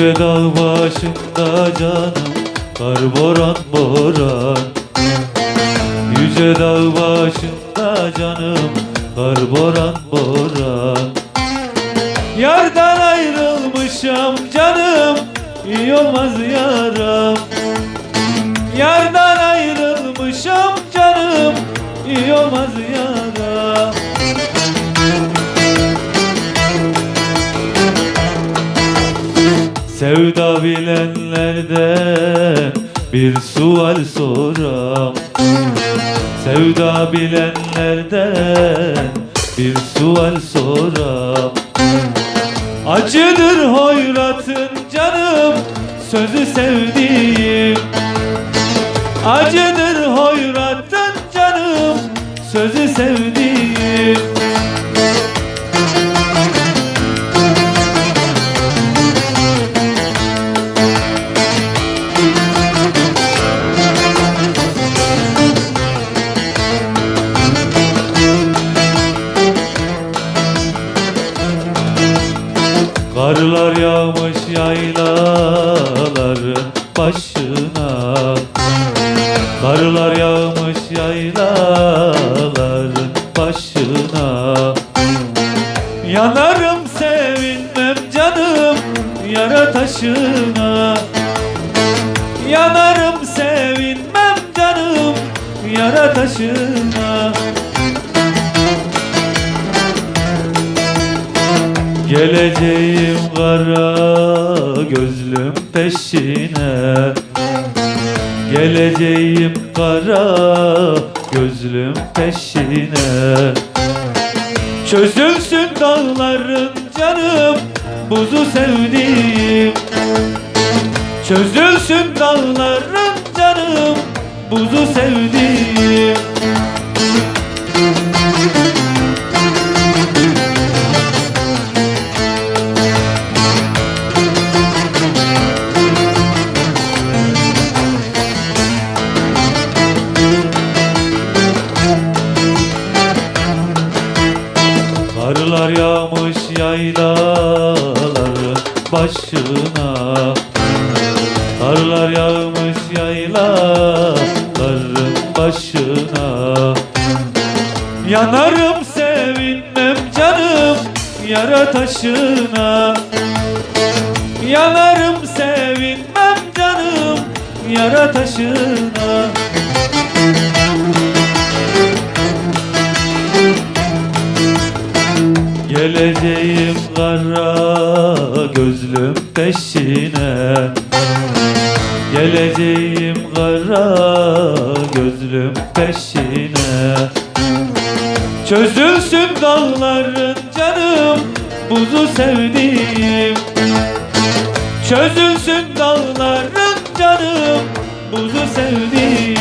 Yüce dağ başında canım Kar boran boran. Yüce dağ başında canım Kar boran boran. Yardan ayrılmışım canım iyi olmaz yaram. Yardan ayrılmışım canım iyi olmaz yaram Sevda bilenlerden bir sual soram. Sevda bilenlerden bir sual soram. Acıdır hoyratın canım sözü sevdiğim. Acıdır hoyratın canım sözü sevdiğim yaylaların başına. Karlar yağmış yaylaların başına. Yanarım sevinmem canım yara taşına. Yanarım sevinmem canım yara taşına Geleceğim kara gözlüm peşine. Geleceğim kara gözlüm peşine. Çözülsün dağların canım buzu sevdiğim. Çözülsün dağların canım buzu sevdiğim başına. Karlar yağmış yaylaların başına. Yanarım sevinmem canım yara taşına. Yanarım sevinmem canım yara taşına. Geleceğim kara gözlüm peşine. Geleceğim kara gözlüm peşine. Çözülsün dağların canım buzu sevdiğim. Çözülsün dağların canım buzu sevdiğim